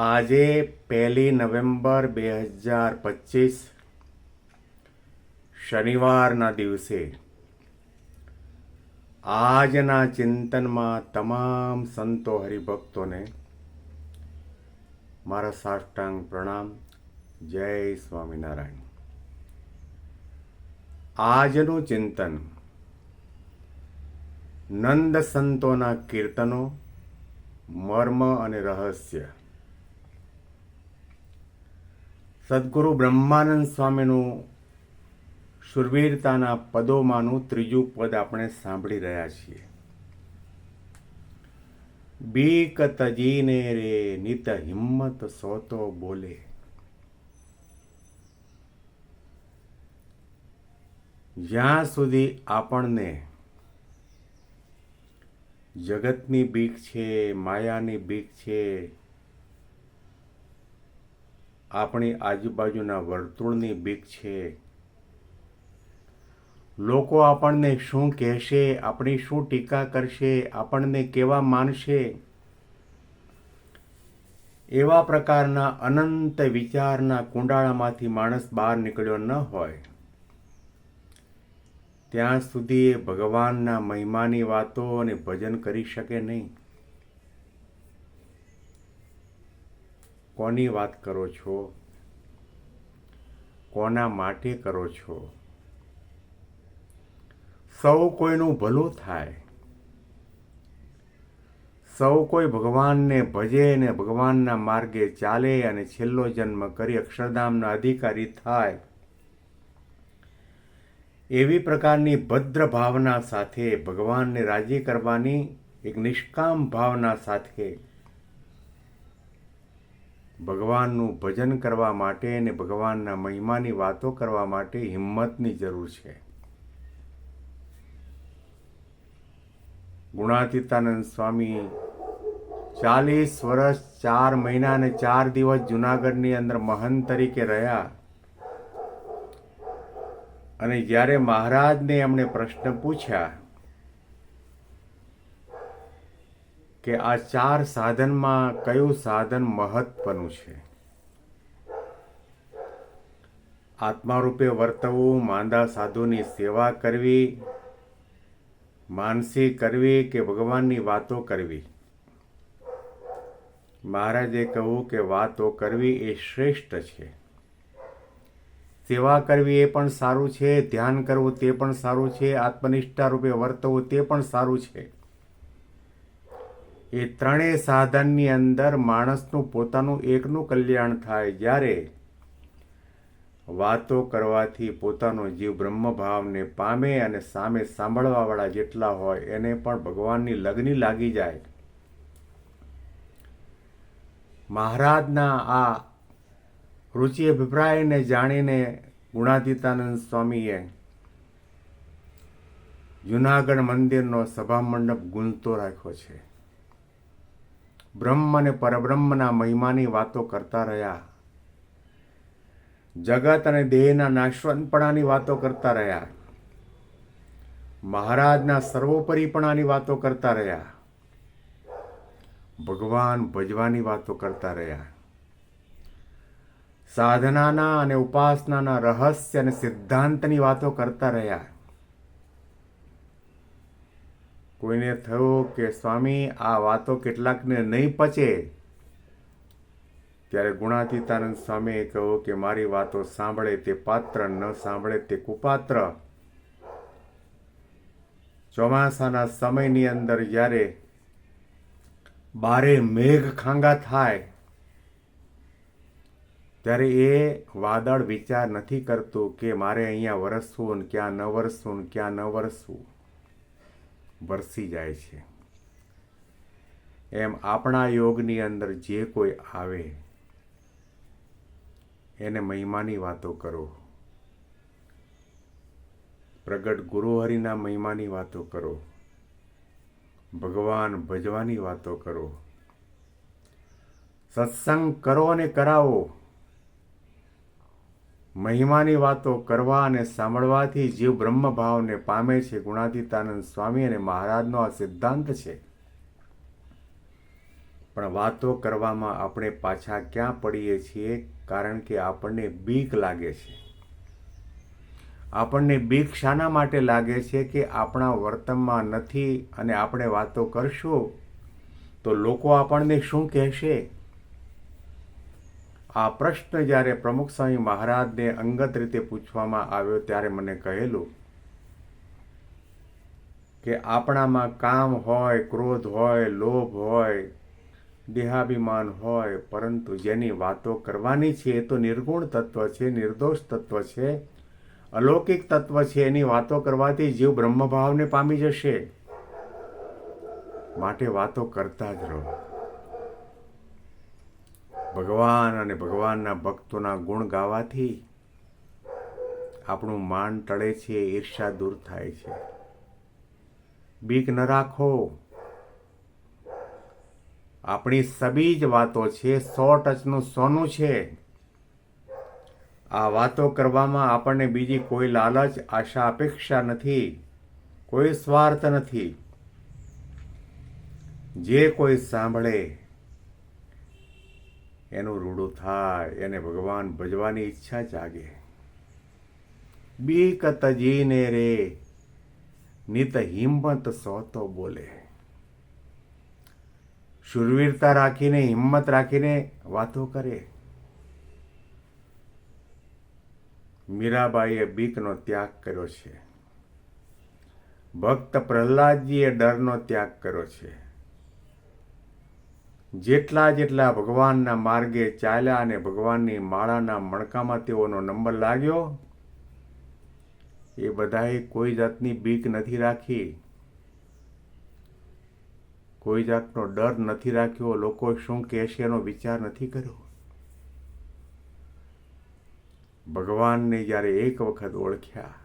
આજે પહેલી નવેમ્બર બે હજાર પચીસ, શનિવારના દિવસે આજના ચિંતનમાં તમામ સંતો હરિભક્તોને મારા સાષ્ટાંગ પ્રણામ. જય સ્વામિનારાયણ. આજનું ચિંતન નંદ સંતોના કીર્તનો, મર્મ અને રહસ્ય સદગુરુ બ્રહ્માનંદ સ્વામીનું શુરવીરતાના પદોમાંનું ત્રીજું પદ આપણે સાંભળી રહ્યા છીએ. બીક તજીને રે, નિત હિંમત સોતો બોલે. જ્યાં સુધી આપણને જગતની બીક છે, માયાની બીક છે આપણી આજુબાજુના વર્તુળની બીક છે. લોકો આપણને શું કહેશે, આપણી શું ટીકા કરશે, આપણને કેવા માનશે? એવા પ્રકારના અનંત વિચારના કુંડાળામાંથી માણસ બહાર નીકળ્યો ન હોય. ત્યાં સુધી એ ભગવાનના મહિમાની વાતો અને ભજન કરી શકે નહીં. કોની વાત કરો છો? કોના માટે કરો છો? સૌ કોઈનું ભલું થાય. સૌ કોઈ ભગવાનને ભજે ને ભગવાનના માર્ગે ચાલે અને છેલ્લો જન્મ કરી અક્ષરધામના અધિકારી થાય. એવી પ્રકારની ભદ્ર ભાવના સાથે ભગવાનને રાજી કરવાની એક નિષ્કામ ભાવના સાથે ભગવાનનું ભજન કરવા માટે અને ભગવાનના મહિમાની વાતો કરવા માટે હિંમતની જરૂર છે. ગુણાતીતાનંદ સ્વામી ચાલીસ વર્ષ ચાર મહિના અને ચાર દિવસ જુનાગઢની અંદર મહંત તરીકે રહ્યા. અને જ્યારે મહારાજને એમણે પ્રશ્ન પૂછ્યા કે આ ચાર સાધનમાં કયું સાધન મહત્વનું છે? આત્મા રૂપે વર્તવું, માંદા સાધુની સેવા કરવી, માનસી કરવી કે ભગવાનની વાતો કરવી? મહારાજે કહ્યું કે વાતો કરવી એ શ્રેષ્ઠ છે. સેવા કરવી એ પણ સારું છે, ધ્યાન કરવું તે પણ સારું છે, આત્મનિષ્ઠા રૂપે વર્તવું તે પણ સારું છે. એ ત્રણેય સાધનની અંદર માણસનું પોતાનું એકનું કલ્યાણ થાય જ્યારે વાતો કરવાથી પોતાનો જીવ બ્રહ્મભાવને પામે અને સામે સાંભળવાવાળા જેટલા હોય એને પણ ભગવાનની લગ્ની લાગી જાય. મહારાજના આ રુચિ અભિપ્રાયને જાણીને ગુણાતીતાનંદ સ્વામીએ જુનાગઢ મંદિરનો સભા મંડપ ગુંજતો રાખ્યો છે. બ્રહ્મ અને પરબ્રહ્મના મહિમાની વાતો કરતા રહ્યા. જગત અને દેહના નાશવંતપણાની વાતો કરતા રહ્યા. મહારાજના સર્વોપરીપણાની વાતો કરતા રહ્યા. ભગવાન ભજવાની વાતો કરતા રહ્યા. સાધનાના અને ઉપાસનાના રહસ્ય અને સિદ્ધાંતની વાતો કરતા રહ્યા. કોઈને થયું કે સ્વામી, આ વાતો કેટલાકને નહીં પચે? ત્યારે ગુણાતીતાનંદ સ્વામીએ કહ્યું કે મારી વાતો સાંભળે તે પાત્ર, ન સાંભળે તે કુપાત્ર. ચોમાસાના સમયની અંદર જ્યારે બારે મેઘ ખાંગા થાય, ત્યારે એ વાદળ વિચાર નથી કરતું કે મારે અહીંયા વરસવું ને ક્યાં ન વરસવું ને ક્યાં ન વરસવું. વરસી જાય છે. એમ આપણા યોગની અંદર જે કોઈ આવે, એને મહિમાની વાતો કરો. પ્રગટ ગુરુહરિના મહિમાની વાતો કરો. ભગવાન ભજવાની વાતો કરો. સત્સંગ કરો અને કરાવો. મહિમાની વાતો કરવા અને સાંભળવાથી જીવ બ્રહ્મ ભાવને પામે છે ગુણાતીતાનંદ સ્વામી અને મહારાજનો આ સિદ્ધાંત છે. પણ વાતો કરવામાં આપણે પાછા ક્યાં પડીએ છીએ? કારણ કે આપણને બીક લાગે છે. આપણને બીક શાના માટે લાગે છે કે આપણા વર્તનમાં નથી અને આપણે વાતો કરશું? તો લોકો આપણને શું કહેશે? આ પ્રશ્ન જ્યારે પ્રમુખ સ્વામી મહારાજને અંગત રીતે પૂછવામાં આવ્યો ત્યારે મને કહેલું કે આપણામાં કામ હોય, ક્રોધ હોય, લોભ હોય, દેહાભિમાન હોય, પરંતુ જેની વાતો કરવાની છે એ તો નિર્ગુણ તત્વ છે, નિર્દોષ તત્વ છે, અલૌકિક તત્વ છે, એની વાતો કરવાથી જીવ બ્રહ્મભાવને પામી જશે. માટે વાતો કરતા જ રહો. ભગવાન અને ભગવાનના ભક્તોના ગુણ ગાવાથી આપણું માન ટળે છે ઈર્ષા દૂર થાય છે. બીક ન રાખો. આપણી સબીજ વાતો છે, સો ટચનું સોનું છે. આ વાતો કરવામાં આપણને બીજી કોઈ લાલચ, આશા, અપેક્ષા નથી, કોઈ સ્વાર્થ નથી. જે કોઈ સાંભળે એનું રૂડું થાય, એને ભગવાન ભજવાની ઈચ્છા જાગે. બીક તજીને રે, નિત હિંમત સોતો બોલે. શુરવીરતા રાખીને, હિંમત રાખીને વાતો કરે. મીરાબાઈએ બીકનો ત્યાગ કર્યો છે. ભક્ત પ્રહલાદજીએ ડરનો ત્યાગ કર્યો છે. જેટલા જેટલા ભગવાનના માર્ગે ચાલ્યા અને ભગવાનની માળાના મણકામાં તેઓનો નંબર લાગ્યો, એ બધાએ કોઈ જાતની બીક નથી રાખી. કોઈ જાતનો ડર નથી રાખ્યો. લોકો શું કહેશે એનો વિચાર નથી કર્યો. ભગવાનને જ્યારે એક વખત ઓળખ્યા,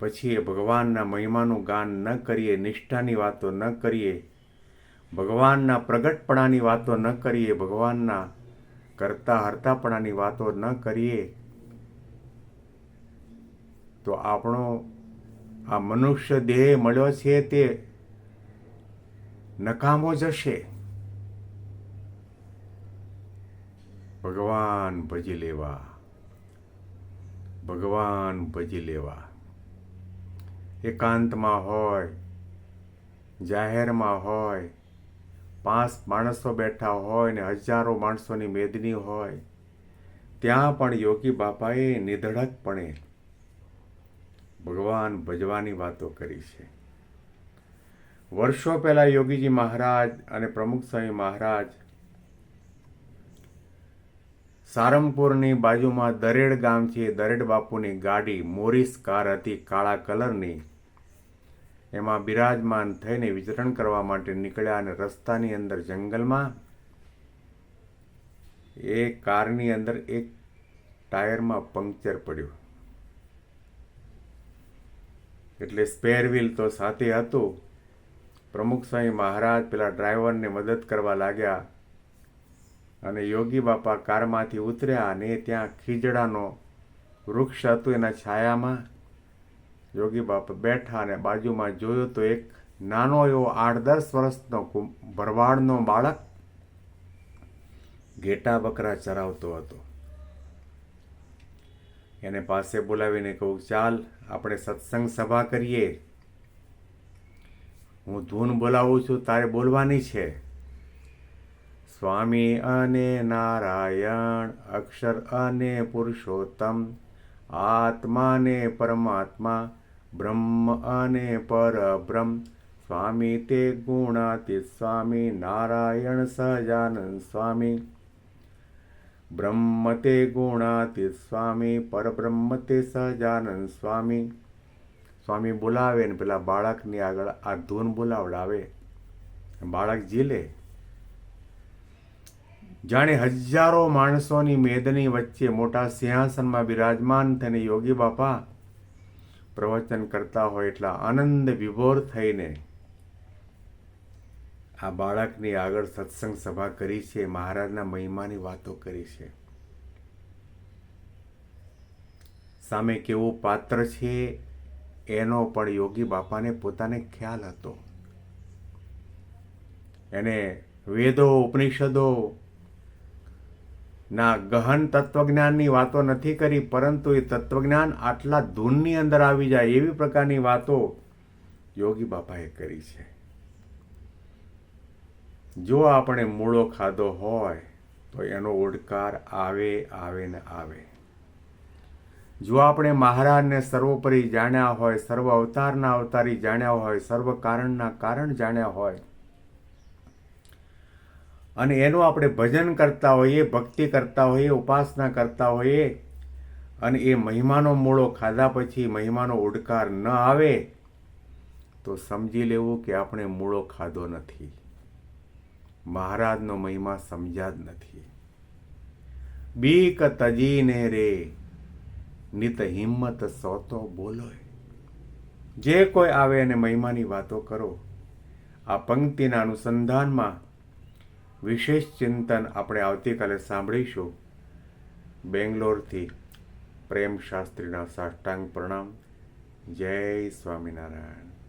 પછી એ ભગવાનના મહિમાનું ગાન ન કરીએ, નિષ્ઠાની વાતો ન કરીએ ભગવાનના પ્રગટપણાની વાતો ન કરીએ, ભગવાનના કરતા હરતાપણાની વાતો ન કરીએ, તો આપણો આ મનુષ્ય દેહ મળ્યો છે તે નકામો જશે. ભગવાન ભજી લેવા. ભગવાન ભજી લેવા. એકાંતમાં હોય, જાહેરમાં હોય પાંચ માણસો બેઠા હોય ને હજારો માણસોની મેદની હોય, ત્યાં પણ યોગી બાપાએ નિધડકપણે ભગવાન ભજવાની વાતો કરી છે. વર્ષો પહેલાં યોગીજી મહારાજ અને પ્રમુખ સ્વામી મહારાજ સારંગપુરની બાજુમાં દરેડ ગામ છે દરેડ બાપુની ગાડી મોરીસ કાર હતી, કાળા કલરની. એમાં બિરાજમાન થઈને વિચરણ કરવા માટે નીકળ્યા અને રસ્તાની અંદર જંગલમાં એ કારની અંદર એક ટાયરમાં પંક્ચર પડ્યું. એટલે સ્પેર વ્હીલ તો સાથે હતું. પ્રમુખ સ્વામી મહારાજ પેલા ડ્રાઈવરને મદદ કરવા લાગ્યા અને યોગી બાપા કારમાંથી ઉતર્યા અને ત્યાં ખીજડાનો વૃક્ષ હતું એના છાયામાં. યોગી બાપા બેઠા અને બાજુમાં જોયું તો એક નાનો એવો આઠ દસ વર્ષનો ભરવાડનો બાળક ઘેટા બકરા ચરાવતો હતો. એને પાસે બોલાવીને કહું, ચાલ, આપણે સત્સંગ સભા કરીએ. હું ધૂન બોલાવું છું, તારે બોલવાની છે. સ્વામી અને નારાયણ, અક્ષર અને પુરુષોત્તમ આત્મા ને પરમાત્મા બ્રહ્મ અને પરબ્રહ્મ. સ્વામી તે ગુણાતિ સ્વામી નારાયણ સહજાનંદ સ્વામી. બ્રહ્મ તે ગુણાતિ સ્વામી, પરબ્રહ્મ તે સહજાનંદ સ્વામી. સ્વામી બોલાવે ને પેલા બાળકની આગળ આ ધૂન બોલાવડાવે. બાળક ઝીલે. જાણે હજારો માણસોની મેદની વચ્ચે મોટા સિંહાસનમાં બિરાજમાન થઈને યોગી બાપા પ્રવચન કરતા હોય એટલા આનંદ વિભોર થઈને આ બાળકની આગળ સત્સંગ સભા કરી છે, મહારાજના મહિમાની વાતો કરી છે. સામે કેવું પાત્ર છે એનો પણ યોગી બાપાને પોતાને ખ્યાલ હતો. એને વેદો, ઉપનિષદો ના, ગહન તત્વજ્ઞાનની વાતો નથી કરી, પરંતુ એ તત્વજ્ઞાન આટલા ધૂનની અંદર આવી જાય એવી પ્રકારની વાતો યોગી બાપાએ કરી છે. જો આપણે મૂળો ખાધો હોય, તો એનો ઓડકાર આવે આવે ને આવે. જો આપણે મહારાજને સર્વોપરી જાણ્યા હોય, સર્વ અવતારના અવતારી જાણ્યા હોય, સર્વ કારણના કારણ જાણ્યા હોય અને એનું આપણે ભજન કરતા હોઈએ, ભક્તિ કરતા હોઈએ, ઉપાસના કરતા હોઈએ, અને એ મહિમાનો મૂળો ખાધા પછી મહિમાનો ઉડકાર ન આવે, તો સમજી લેવું કે આપણે મૂળો ખાધો નથી. મહારાજનો મહિમા સમજ્યા જ નથી. બીક તજીને રે, નિત હિંમત સોતો બોલો જે કોઈ આવે અને મહિમાની વાતો કરો, આ પંક્તિના અનુસંધાનમાં વિશેષ ચિંતન આપણે આવતીકાલે સાંભળીશું. બેંગ્લોરથી પ્રેમ શાસ્ત્રીના સાષ્ટાંગ પ્રણામ. જય સ્વામિનારાયણ.